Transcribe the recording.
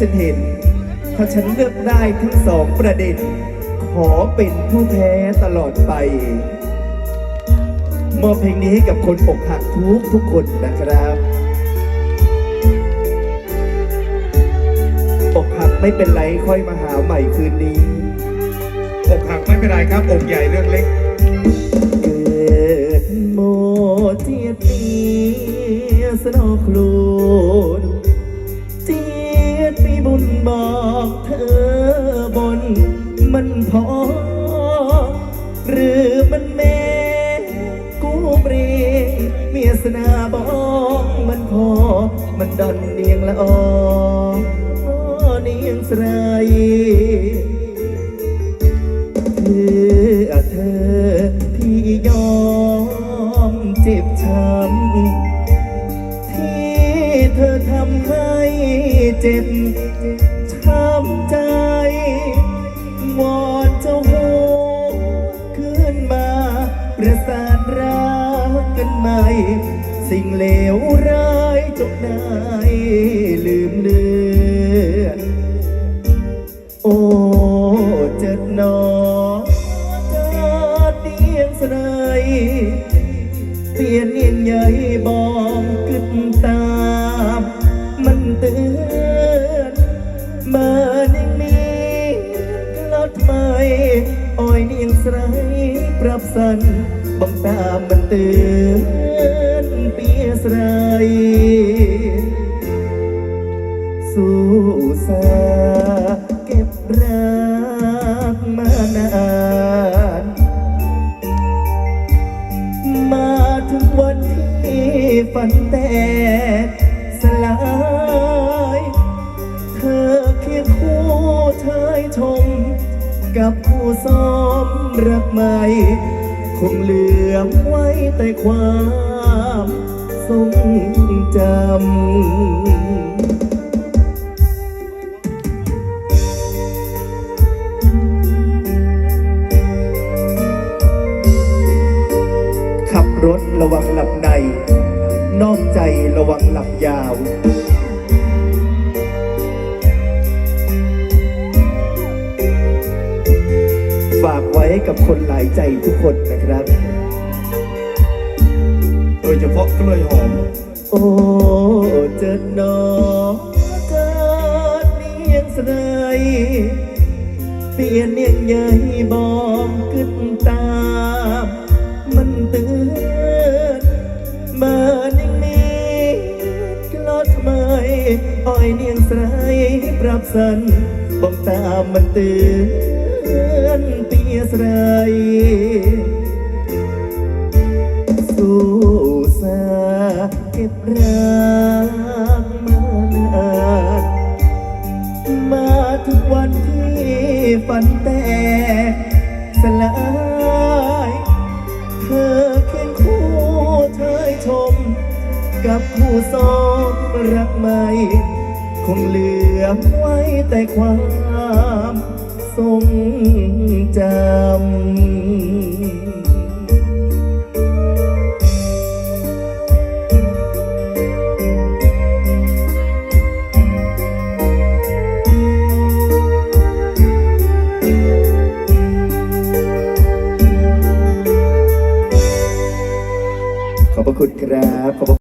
ฉันเห็นถ้าฉันเลือกได้ทั้งสองประเด็น ขอเป็นผู้แพ้ตลอดไป มอบเพลงนี้ให้กับคนอกหักทุกทุกคนนะครับอกหักไม่เป็นไรค่อยมาหาใหม่คืนนี้อกหักไม่เป็นไรครับอกใหญ่เรื่องเล็ก บุญบอกเธอบน มันพอ หรือมันแม่กูเปรีเมียสนาบอกมันพอ มันดอนเนียงละออเนียงสไรเพื่อเธอพี่ยอมเจ็บช้ำที่เธอทำให้เจ็บ ช้ำใจ วอนเจ้าหูขึ้นมาประสานรักกันใหม่ สิ่งเลวร้ายจงได้ลืมเลือนโอ้เจ็ดนอจาดเดียงสนายเปลี่ยนเนียนใหญ่บองกึดตาม มันเตือน สไรปรับสันบังตามมันเตือนเปียสไรสู้สาเก็บรักมานานมาถึงวันที่ฝันแตก กับคู่ซ้อมรักใหม่ คงเหลือไว้แต่ความทรงจำขับรถระวังหลับใน นอกใจระวังหลับยาว ฝากไว้กับคนหลายใจทุกคนนะครับ โดยเฉพาะกล้วยหอม โอ้เจิดหนอเจิดเนียงสนายเปลี่ยนเนียงใหญ่บอมกึดตาม มันเตือนมานิ่งมีกลอดไม้อ้อยเนียงสลายปรับสันบอกตามมันเตือนเปีย สลายสู้สาเก็บรักมานานมาถึงวันที่ฝันแตกสลายเธอเคียงคู่เธยชม กับคู่ซ้อมรักใหม่ คงเหลือไว้แต่ความ ทรงจำขอบพระคุณครับขอบ